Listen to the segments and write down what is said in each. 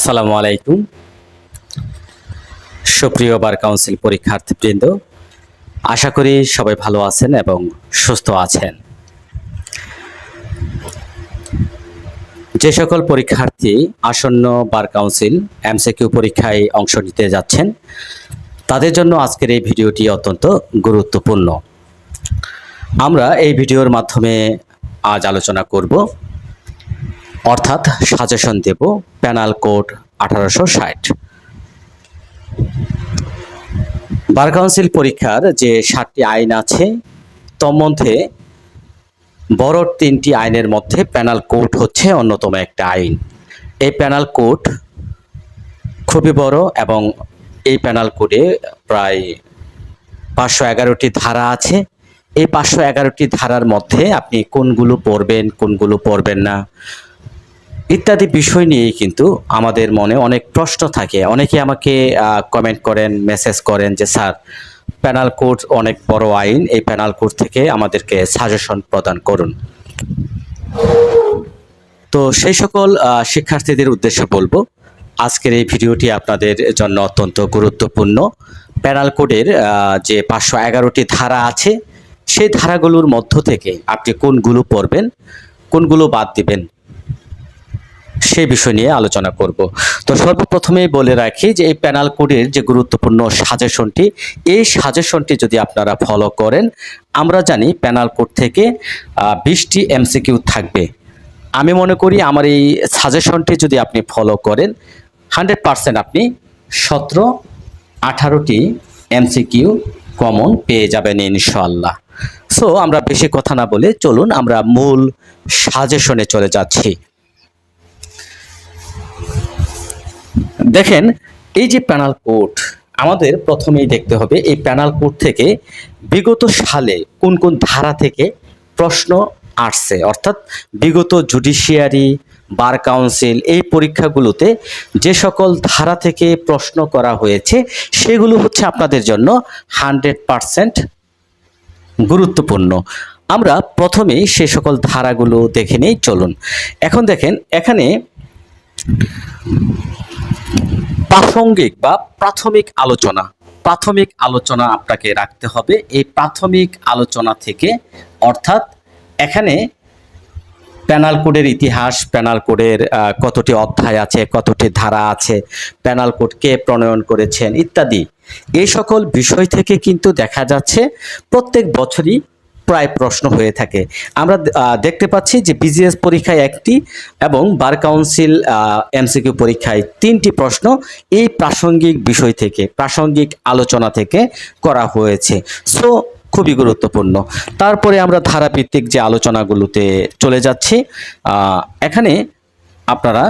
আসসালামু আলাইকুম। সুপ্রিয় বার কাউন্সিল পরীক্ষার্থীবৃন্দ, আশা করি সবাই ভালো আছেন এবং সুস্থ আছেন। যে সকল পরীক্ষার্থী আসন্ন বার কাউন্সিল এমসিকিউ পরীক্ষায় অংশ নিতে যাচ্ছেন, তাদের জন্য আজকের এই ভিডিওটি অত্যন্ত গুরুত্বপূর্ণ। আমরা এই ভিডিওর মাধ্যমে আজ আলোচনা করব অর্থাৎ সাজেশন দেব প্যানাল কোড আঠারোশো ষাট। বার কাউন্সিল পরীক্ষার যে সাতটি আইন আছে তন্মধ্যে বড় তিনটি আইনের মধ্যে প্যানাল কোড হচ্ছে অন্যতম একটা আইন। এই প্যানাল কোড খুবই বড় এবং এই প্যানাল কোডে প্রায় পাঁচশো এগারোটি ধারা আছে। এই পাঁচশো এগারোটি ধারার মধ্যে আপনি কোনগুলো পড়বেন কোনগুলো পড়বেন না। ইত্যাদি বিষয় নিয়ে কিন্তু আমাদের মনে অনেক প্রশ্ন থাকে। অনেকে আমাকে কমেন্ট করেন মেসেজ করেন যে, স্যার প্যানাল কোড অনেক বড় আইন, এই প্যানাল কোড থেকে আমাদেরকে সাজেশন প্রদান করুন। তো সেই সকল শিক্ষার্থীদের উদ্দেশ্যে বলব, আজকের এই ভিডিওটি আপনাদের জন্য অত্যন্ত গুরুত্বপূর্ণ। প্যানাল কোডের যে পাঁচশো এগারোটি ধারা আছে, সেই ধারাগুলোর মধ্য থেকে আপনি কোনগুলো পড়বেন, কোনগুলো বাদ দিবেন সেই বিষয় নিয়ে আলোচনা করব। তো সর্বপ্রথমেই বলে রাখি যে এই প্যানাল কোডের যে গুরুত্বপূর্ণ সাজেশনটি, এই সাজেশনটি যদি আপনারা ফলো করেন, আমরা জানি প্যানাল কোড থেকে বিশটি এমসিকিউ থাকবে। আমি মনে করি আমার এই সাজেশনটি যদি আপনি ফলো করেন, হান্ড্রেড পারসেন্ট আপনি সতেরো, আঠারোটি এমসিকিউ কমন পেয়ে যাবেন ইনশাল্লাহ সো আমরা বেশি কথা না বলে চলুন আমরা মূল সাজেশনে চলে যাচ্ছি। দেখেন, এই যে প্যানাল কোড আমাদের প্রথমেই দেখতে হবে এই প্যানাল কোড থেকে বিগত সালে কোন কোন ধারা থেকে প্রশ্ন আসছে। অর্থাৎ বিগত জুডিশিয়ারি বার কাউন্সিল এই পরীক্ষাগুলোতে যে সকল ধারা থেকে প্রশ্ন করা হয়েছে, সেগুলো হচ্ছে আপনাদের জন্য হান্ড্রেড পারসেন্ট গুরুত্বপূর্ণ। আমরা প্রথমেই সে সকল ধারাগুলো দেখে নেই, চলুন। এখন দেখেন, এখানে প্রাসঙ্গিক বা প্রাথমিক আলোচনা। প্রাথমিক আলোচনা আপনাকে রাখতে হবে। এই প্রাথমিক আলোচনা থেকে অর্থাৎ এখানে প্যানাল কোডের ইতিহাস, প্যানাল কোডের কতটি অধ্যায় আছে, কতটি ধারা আছে, প্যানাল কোড কে প্রণয়ন করেছেন ইত্যাদি। এই সকল বিষয় থেকে কিন্তু দেখা যাচ্ছে প্রত্যেক বছরই প্রায় প্রশ্ন হয়ে থাকে। আমরা দেখতে পাচ্ছি যে বিজিএস পরীক্ষায় একটি এবং বার কাউন্সিল এমসিকিউ পরীক্ষায় তিনটি প্রশ্ন এই প্রাসঙ্গিক বিষয় থেকে, প্রাসঙ্গিক আলোচনা থেকে করা হয়েছে। সো খুবই গুরুত্বপূর্ণ। তারপরে আমরা ধারাভিত্তিক যে আলোচনাগুলোতে চলে যাচ্ছি এখানে আপনারা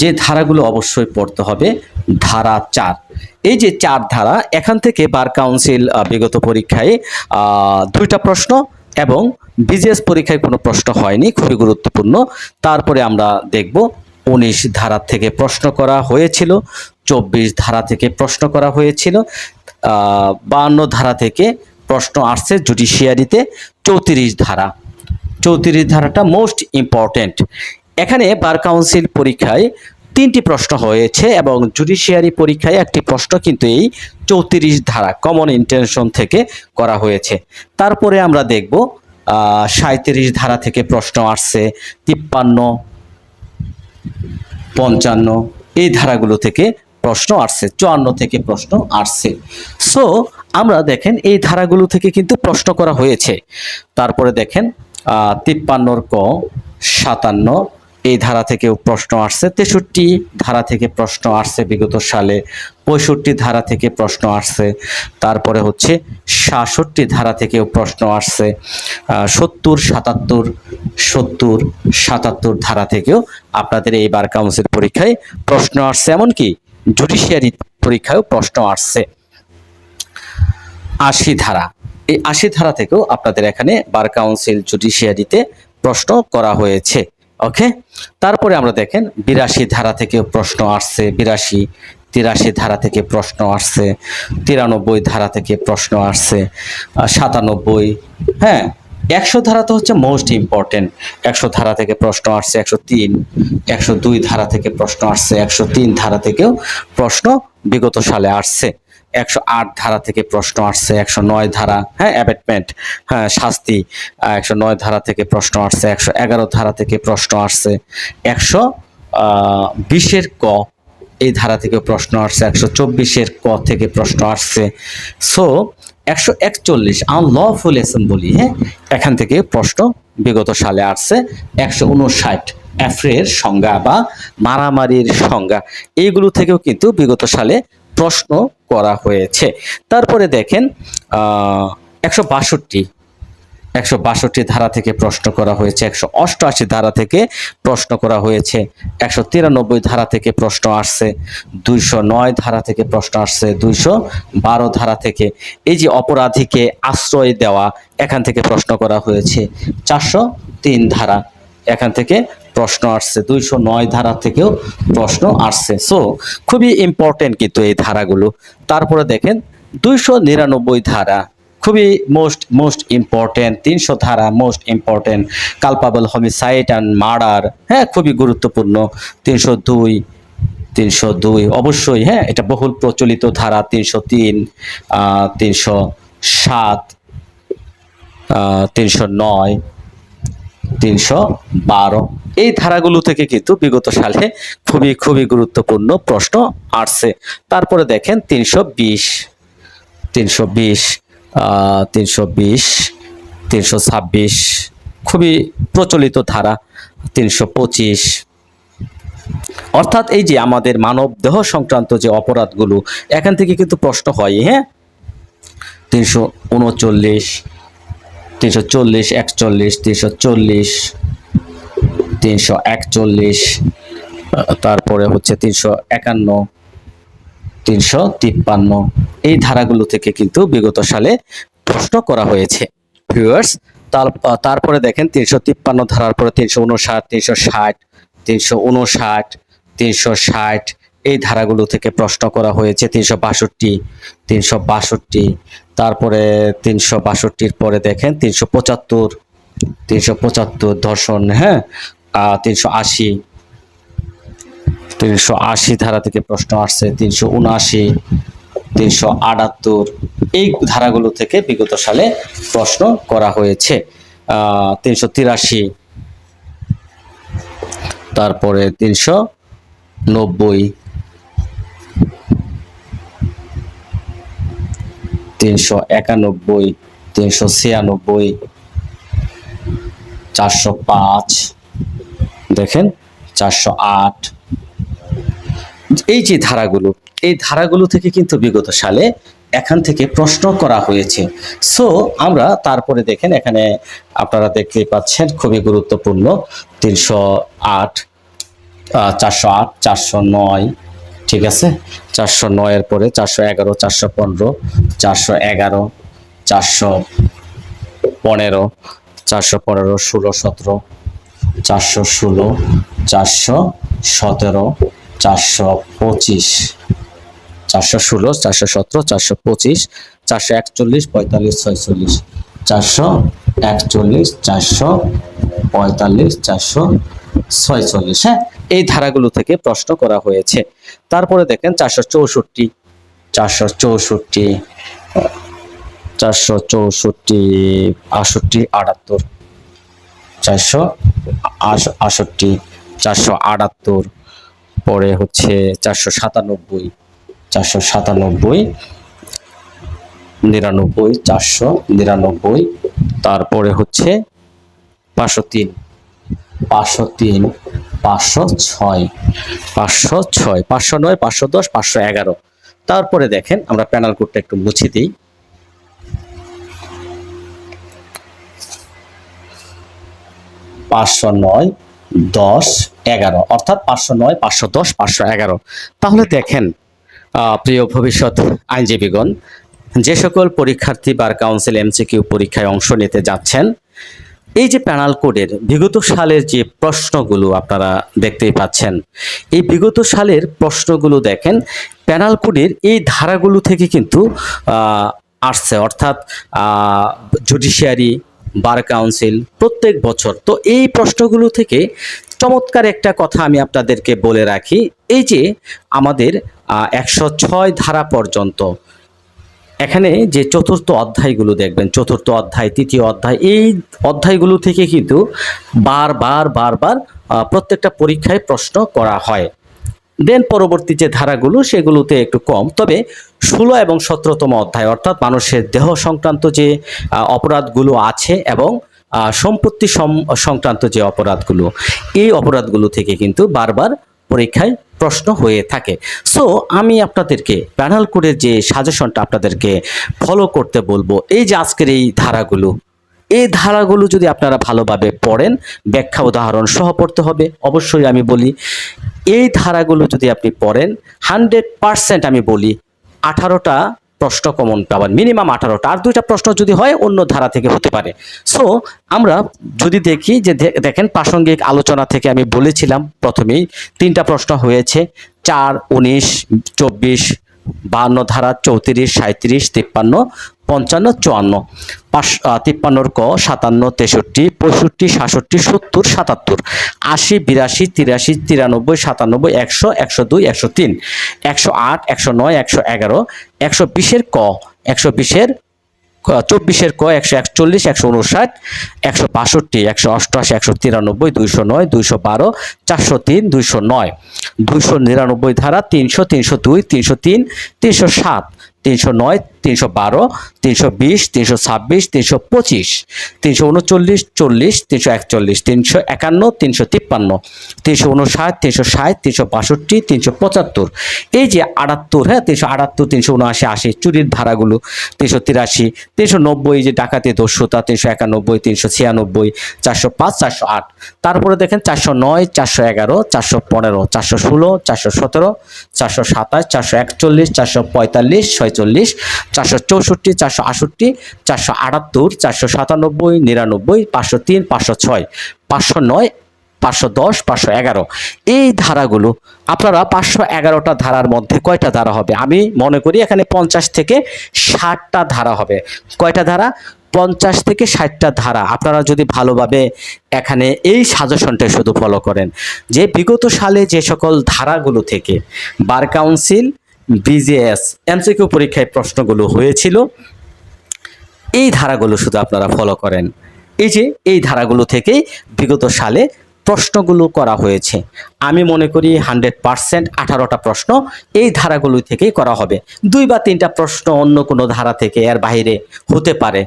যে ধারাগুলো অবশ্যই পড়তে হবে, ধারা চার। এই যে চার ধারা, এখান থেকে বার কাউন্সিল বিগত পরীক্ষায় দুইটা প্রশ্ন এবং বিজিএস পরীক্ষায় কোনো প্রশ্ন হয়নি, খুবই গুরুত্বপূর্ণ। তারপরে আমরা দেখব উনিশ ধারা থেকে প্রশ্ন করা হয়েছিল, চব্বিশ ধারা থেকে প্রশ্ন করা হয়েছিল বান্ন ধারা থেকে প্রশ্ন আসছে জুডিশিয়ারিতে, চৌত্রিশ ধারা। চৌত্রিশ ধারাটা মোস্ট ইম্পর্ট্যান্ট এখানে বার কাউন্সিল পরীক্ষায় তিনটি প্রশ্ন হয়েছে এবং জুডিশিয়ারি পরীক্ষায় একটি প্রশ্ন কিন্তু এই চৌত্রিশ ধারা কমন ইন্টেনশন থেকে করা হয়েছে। তারপরে আমরা দেখব সাঁত্রিশ ধারা থেকে প্রশ্ন আসছে, তিপ্পান্ন, পঞ্চান্ন, এই ধারাগুলো থেকে প্রশ্ন আসছে, চুয়ান্ন থেকে প্রশ্ন আসছে। সো আমরা দেখেন এই ধারাগুলো থেকে কিন্তু প্রশ্ন করা হয়েছে। তারপরে দেখেন তিপ্পান্নর ক, সাতান্ন এই ধারা থেকেও প্রশ্ন আসছে। তেষট্টি ধারা থেকে প্রশ্ন আসছে বিগত সালে, পঁয়ষট্টি ধারা থেকে প্রশ্ন আসছে, তারপরে হচ্ছে সাতষট্টি ধারা থেকেও প্রশ্ন আসছে সত্তর, সাতাত্তর সত্তর, সাতাত্তর ধারা থেকেও আপনাদের এই বার কাউন্সিল পরীক্ষায় প্রশ্ন আসছে, এমনকি জুডিশিয়ারি পরীক্ষায়ও প্রশ্ন আসছে। আশি ধারা, এই আশি ধারা থেকেও আপনাদের এখানে বার কাউন্সিল জুডিশিয়ারিতে প্রশ্ন করা হয়েছে। ওকে তারপরে আমরা দেখেন, বিরাশি ধারা থেকেও প্রশ্ন আসছে, বিরাশি, তিরাশি ধারা থেকে প্রশ্ন আসছে, তিরানব্বই ধারা থেকে প্রশ্ন আসছে সাতানব্বই হ্যাঁ? একশো ধারা তো হচ্ছে মোস্ট ইম্পর্টেন্ট একশো ধারা থেকে প্রশ্ন আসছে, একশো তিন, একশো দুই ধারা থেকে প্রশ্ন আসছে, একশো তিন ধারা থেকেও প্রশ্ন বিগত সালে আসছে। একশো আট ধারা থেকে প্রশ্ন আসছে, একশো নয় ধারা হ্যাঁ অ্যাবেটমেন্ট হ্যাঁ শাস্তি একশো নয় ধারা থেকে প্রশ্ন আসছে, একশো এগারো ধারা থেকে প্রশ্ন আসছে, একশো বিশের ক, এই ধারা থেকে প্রশ্ন আসছে, একশো চব্বিশের ক থেকে প্রশ্ন আসছে। সো একশো একচল্লিশ আনলফুল অ্যাসেম্বলি হ্যাঁ এখান থেকে প্রশ্ন বিগত সালে আসছে, একশো উনষাট অ্যাফ্রের সংজ্ঞা বা মারামারির সংজ্ঞা, এইগুলো থেকেও কিন্তু বিগত সালে প্রশ্ন করা হয়েছে। তারপরে দেখেন একশো বাষট্টি একশো বাষট্টি ধারা থেকে প্রশ্ন করা হয়েছে, একশো অষ্টআশি ধারা থেকে প্রশ্ন করা হয়েছে, একশো তিরানব্বই ধারা থেকে প্রশ্ন আসছে, দুইশো নয় ধারা থেকে প্রশ্ন আসছে, দুইশো বারো ধারা থেকে। এই যে অপরাধীকে আশ্রয় দেওয়া, এখান থেকে প্রশ্ন করা হয়েছে, চারশো তিন ধারা। এখান থেকে প্রশ্ন আসছে। দুইশো নয় ধারা থেকেও প্রশ্ন আসছে। সো খুবই ইম্পর্টেন্ট কিন্তু এই ধারাগুলো। তারপরে দেখেন, দুইশো নিরানব্বই ধারা খুবই মোস্ট মোস্ট ইম্পর্টেন্ট তিনশো ধারা most important culpable homicide and murder হ্যাঁ খুবই গুরুত্বপূর্ণ। তিনশো দুই তিনশো দুই, অবশ্যই হ্যাঁ এটা বহুল প্রচলিত ধারা, তিনশো তিন তিনশো সাত তিনশো নয় তিনশো বারো। এই ধারাগুলো থেকে কিন্তু বিগত সালে খুবই খুবই গুরুত্বপূর্ণ প্রশ্ন আসছে। তারপরে দেখেন তিনশো বিশ তিনশো বিশ তিনশো বিশ, তিনশো ছাব্বিশ, খুবই প্রচলিত ধারা, তিনশো পঁচিশ। অর্থাৎ এই যে আমাদের মানব দেহ সংক্রান্ত যে অপরাধগুলো, এখান থেকে কিন্তু প্রশ্ন হয় হ্যাঁ? তিনশো উনচল্লিশ তিনশো চল্লিশ, একচল্লিশ, তিনশো চল্লিশ, তিনশো একচল্লিশ তারপরে হচ্ছে তিনশো একান্ন, তিনশো তিপ্পান্ন। এই ধারাগুলো থেকে কিন্তু বিগত সালে প্রশ্ন করা হয়েছে। ভিউয়ার্স তারপরে দেখেন তিনশো তিপ্পান্ন ধারার পরে তিনশো উনষাট, তিনশো ষাট, তিনশো উনষাট, তিনশো ষাট এই ধারাগুলো থেকে প্রশ্ন করা হয়েছে তিনশো বাষট্টি তিনশো বাষট্টি, তারপরে তিনশো বাষট্টির পরে দেখেন তিনশো পঁচাত্তর তিনশো পঁচাত্তর ধর্ষণ হ্যাঁ? তিনশো আশি তিনশো আশি ধারা থেকে প্রশ্ন আসছে, তিনশো উনআশি, তিনশো আটাত্তর, এই ধারাগুলো থেকে বিগত সালে প্রশ্ন করা হয়েছে। তিনশো তিরাশি, তারপরে তিনশো নব্বই তিনশো একানব্বই, তিনশো ছিয়ানব্বই, চারশো পাঁচ। দেখেন, চারশো আট। এই যে ধারাগুলো, এই ধারাগুলো থেকে কিন্তু বিগত সালে এখান থেকে প্রশ্ন করা হয়েছে। সো আমরা তারপরে দেখেন, এখানে আপনারা দেখতেই পাচ্ছেন, খুবই গুরুত্বপূর্ণ, তিনশো আট চারশো আট, চারশো নয় ঠিক আছে? চারশো নয়ের পরে চারশো এগারো, চারশো পনেরো, চারশো এগারো, চারশো পনেরো চারশো পনেরো, ষোলো সতেরো, চারশো ষোলো, চারশো সতেরো, চারশো পঁচিশ, চারশো ষোলো, চারশো সতেরো, চারশো পঁচিশ, চারশো একচল্লিশ, পঁয়তাল্লিশ, ছয়চল্লিশ, চারশো একচল্লিশ, চারশো পঁয়তাল্লিশ, চারশো ছয়চল্লিশ হ্যাঁ? এই ধারাগুলো থেকে প্রশ্ন করা হয়েছে। তারপরে দেখেন চারশো চৌষট্টি চারশো চৌষট্টি চারশো চৌষট্টি আষট্টি আটাত্তর, চারশো আষট্টি চারশো আটাত্তর, পরে হচ্ছে চারশো সাতানব্বই চারশো সাতানব্বই, নিরানব্বই, চারশো নিরানব্বই, তারপরে হচ্ছে পাঁচশো তিন। পাঁচশো তিন, পাঁচশো ছয় পাঁচশো ছয়, পাঁচশো নয়, পাঁচশো দশ, পাঁচশো এগারো। তারপরে দেখেন, আমরা প্যানাল কোডটা একটু মুছে দিই। পাঁচশো নয়, দশ, এগারো। অর্থাৎ পাঁচশো নয়, পাঁচশো দশ, পাঁচশো এগারো। তাহলে দেখেন প্রিয় ভবিষ্যৎ আইনজীবীগণ, যে সকল পরীক্ষার্থী বার কাউন্সিল এমসিকিউ পরীক্ষায় অংশ নিতে যাচ্ছেন এই যে প্যানাল কোডের বিগত সালের যে প্রশ্নগুলো আপনারা দেখতেই পাচ্ছেন, এই বিগত সালের প্রশ্নগুলো দেখেন, প্যানাল কোডের এই ধারাগুলো থেকে কিন্তু আসছে। অর্থাৎ জুডিশিয়ারি বার কাউন্সিল প্রত্যেক বছর। তো এই প্রশ্নগুলো থেকে চমৎকার একটা কথা আমি আপনাদেরকে বলে রাখি। এই যে আমাদের একশো ছয় ধারা পর্যন্ত এখানে যে চতুর্থ অধ্যায়গুলো দেখবেন, চতুর্থ অধ্যায়, তৃতীয় অধ্যায়, এই অধ্যায়গুলো থেকে কিন্তু বারবার বারবার প্রত্যেকটা পরীক্ষায় প্রশ্ন করা হয়। দেন পরবর্তী যে ধারাগুলো, সেগুলোতে একটু কম। তবে ষোলো এবং সতেরোতম অধ্যায়, অর্থাৎ মানুষের দেহ সংক্রান্ত যে অপরাধগুলো আছে এবং সম্পত্তি সম- সংক্রান্ত যে অপরাধগুলো, এই অপরাধগুলো থেকে কিন্তু বারবার পরীক্ষায় প্রশ্ন হয়ে থাকে। সো আমি আপনাদেরকে প্যানাল কোডের যে সাজেশনটা আপনাদেরকে ফলো করতে বলব, এই যে আজকের এই ধারাগুলো এই ধারাগুলো যদি আপনারা ভালোভাবে পড়েন, ব্যাখ্যা উদাহরণ সহ পড়তে হবে, অবশ্যই আমি বলি, এই ধারাগুলো যদি আপনি পড়েন হান্ড্রেড পার্সেন্ট আমি বলি, আঠারোটা প্রশ্ন কমন পাবেন। মিনিমাম আঠারোটা। আর দুইটা প্রশ্ন যদি হয়, অন্য ধারা থেকে হতে পারে। সো আমরা যদি দেখি যে দেখেন, প্রাসঙ্গিক আলোচনা থেকে আমি বলেছিলাম প্রথমেই, তিনটা প্রশ্ন হয়েছে। চার, উনিশ, চব্বিশ, বান্ন ধারা, চৌত্রিশ সাঁত্রিশ তিপ্পান্ন। পঞ্চান্ন, চুয়ান্ন। পাঁচ তিপ্পান্নর ক, সাতান্ন, তেষট্টি, পঁয়ষট্টি, সাতষট্টি, সত্তর, সাতাত্তর। আশি, বিরাশি, তিরাশি, তিরানব্বই, সাতানব্বই, একশো একশো দুই, একশো তিন। একশো আট, একশো নয়, একশো এগারো। একশো বিশের ক, একশো বিশের চব্বিশের ক, একশো একচল্লিশ, একশো উনষাট, একশো বাষট্টি, একশো অষ্টআশি, একশো তিরানব্বই, দুইশো নয়, দুইশো বারো, চারশো তিন, দুইশো নয়। দুইশো নিরানব্বই ধারা তিনশো তিনশো দুই, তিনশো তিন, তিনশো সাত। তিনশো নয়, তিনশো বারো, তিনশো বিশ, তিনশো ছাব্বিশ, তিনশো পঁচিশ, তিনশো উনচল্লিশ, চল্লিশ, তিনশো একচল্লিশ, তিনশো একান্ন, তিনশো তিপ্পান্ন, তিনশো উনষাট, তিনশো ষাট, তিনশো বাষট্টি, তিনশো পঁচাত্তর। এই যে আটাত্তর হ্যাঁ তিনশো আটাত্তর, তিনশো উনআশি, আশি, চুরির ধারাগুলো তিনশো তিরাশি, তিনশো নব্বই যে ডাকাতি, দস্যুতা, তিনশো একানব্বই, তিনশো ছিয়ানব্বই, চারশো পাঁচ, চারশো আট। তারপরে দেখেন চারশো নয়, চারশো এগারো, চারশো পনেরো, চারশো ষোলো, চারশো সতেরো, চারশো সাতাশ, চারশো একচল্লিশ, চারশো পঁয়তাল্লিশ ছয়চল্লিশ চারশো চৌষট্টি, চারশো আষট্টি চারশো আটাত্তর, চারশো সাতানব্বই, নিরানব্বই, পাঁচশো তিন, পাঁচশো ছয়, পাঁচশো নয়, পাঁচশো দশ, পাঁচশো এগারো। এই ধারাগুলো, আপনারা পাঁচশো এগারোটা ধারার মধ্যে কয়টা ধারা হবে? আমি মনে করি এখানে পঞ্চাশ থেকে ষাটটা ধারা হবে। কয়টা ধারা? পঞ্চাশ থেকে ষাটটা ধারা। আপনারা যদি ভালোভাবে এখানে এই সাজেশনটা শুধু ফলো করেন, যে বিগত সালে যে সকল ধারাগুলো থেকে বার কাউন্সিল বিজিএস এমসিকিউ পরীক্ষায় প্রশ্নগুলো হয়েছিল। এই ধারাগুলো শুধু আপনারা ফলো করেন। এই যে, এই ধারাগুলো থেকেই বিগত সালে প্রশ্নগুলো করা হয়েছে। আমি মনে করি হান্ড্রেড পার্সেন্ট আঠারোটা প্রশ্ন এই ধারাগুলো থেকেই করা হবে। দুই বা তিনটা প্রশ্ন অন্য কোনো ধারা থেকে এর বাইরে হতে পারে।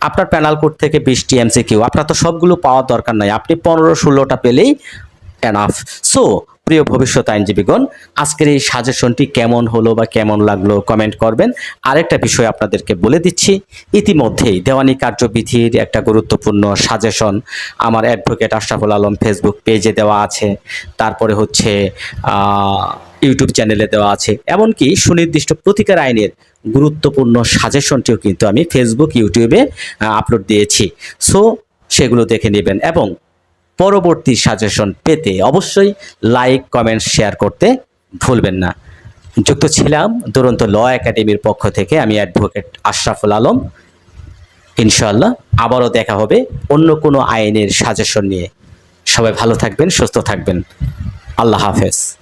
আপনার প্যানাল কোড থেকে বিশটি এমসিকিউ আপনার তো সবগুলো পাওয়ার দরকার নাই। আপনি পনেরো, ষোলোটা পেলেই এনাফ সো প্রিয় ভবিষ্যৎ আইনজীবীগণ, আজকের এই সাজেশনটি কেমন হলো বা কেমন লাগল কমেন্ট করবেন। আরেকটা বিষয় আপনাদেরকে বলে দিচ্ছি, ইতিমধ্যেই দেওয়ানি কার্যবিধির একটা গুরুত্বপূর্ণ সাজেশন আমার অ্যাডভোকেট আশরাফুল আলম ফেসবুক পেজে দেওয়া আছে। তারপরে হচ্ছে ইউটিউব চ্যানেলে দেওয়া আছে। এমনকি সুনির্দিষ্ট প্রতিকার আইনের গুরুত্বপূর্ণ সাজেশনটিও কিন্তু আমি ফেসবুক ইউটিউবে আপলোড দিয়েছি। সো সেগুলো দেখে নেবেন এবং পরবর্তী সাজেশন পেতে অবশ্যই লাইক কমেন্ট শেয়ার করতে ভুলবেন না। যুক্ত ছিলাম দুরন্ত ল একাডেমির পক্ষ থেকে আমি অ্যাডভোকেট আশরাফুল আলম। ইনশাল্লাহ আবারও দেখা হবে অন্য কোনো আইনের সাজেশন নিয়ে। সবাই ভালো থাকবেন, সুস্থ থাকবেন। আল্লাহ হাফেজ।